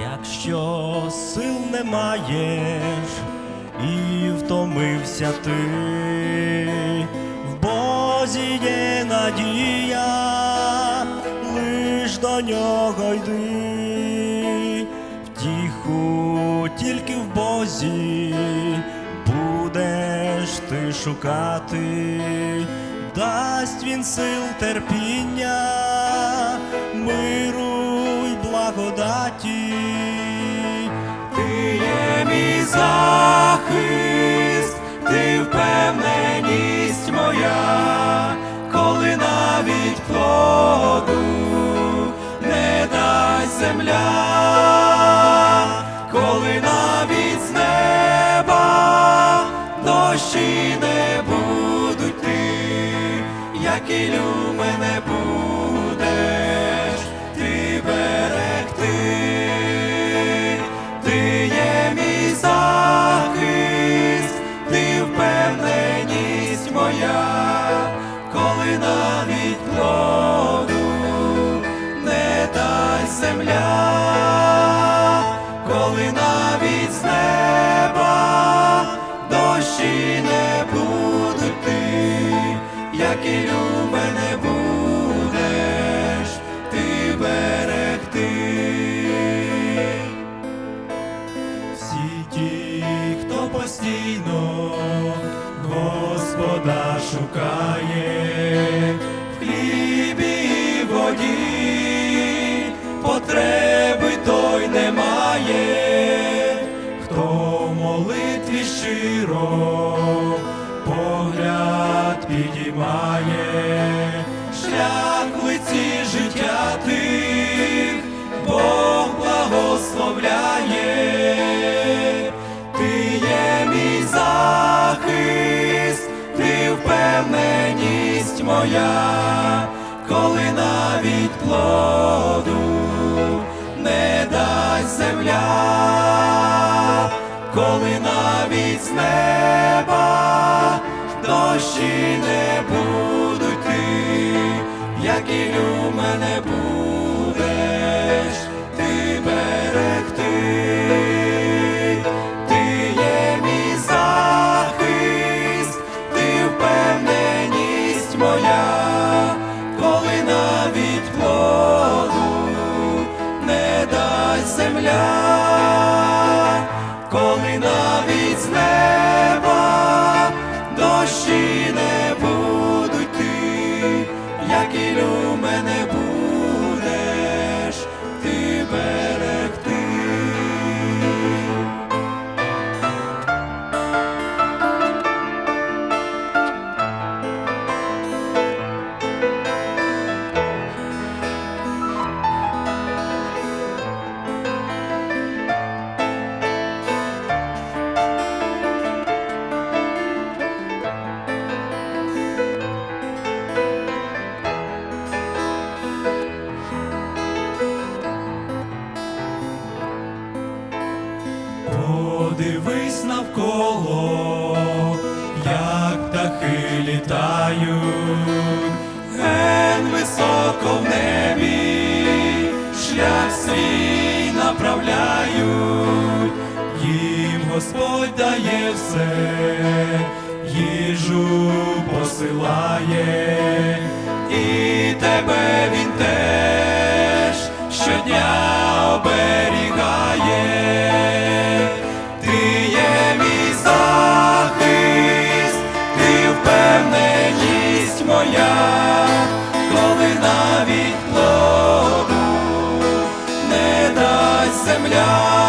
Якщо сил не маєш і втомився ти, в Бозі є надія, лиш до нього йди, втіху тільки в Бозі будеш ти шукати, дасть він сил терпіння, миру захист, ти впевненість моя, коли навіть плоду не дасть земля, коли навіть з неба дощі не будуть ти, як і мене будеш земля, коли навіть з неба дощі не будуть ти, як і мене будеш ти берегти. Всі ті, хто постійно Господа шукає в хлібі і воді, потреби той не має, хто в молитві щиро погляд підіймає, шлях лиці життя тих, Бог благословляє, ти є мій захист, ти впевненість моя, коли навіть плоду земля, коли навіть з неба дощі не будуть ти, як і мене будеш навіть з Подивись навколо, як птахи літають, ген високо в небі, шлях свій направляють, їм Господь дає все, їжу посилає, земля,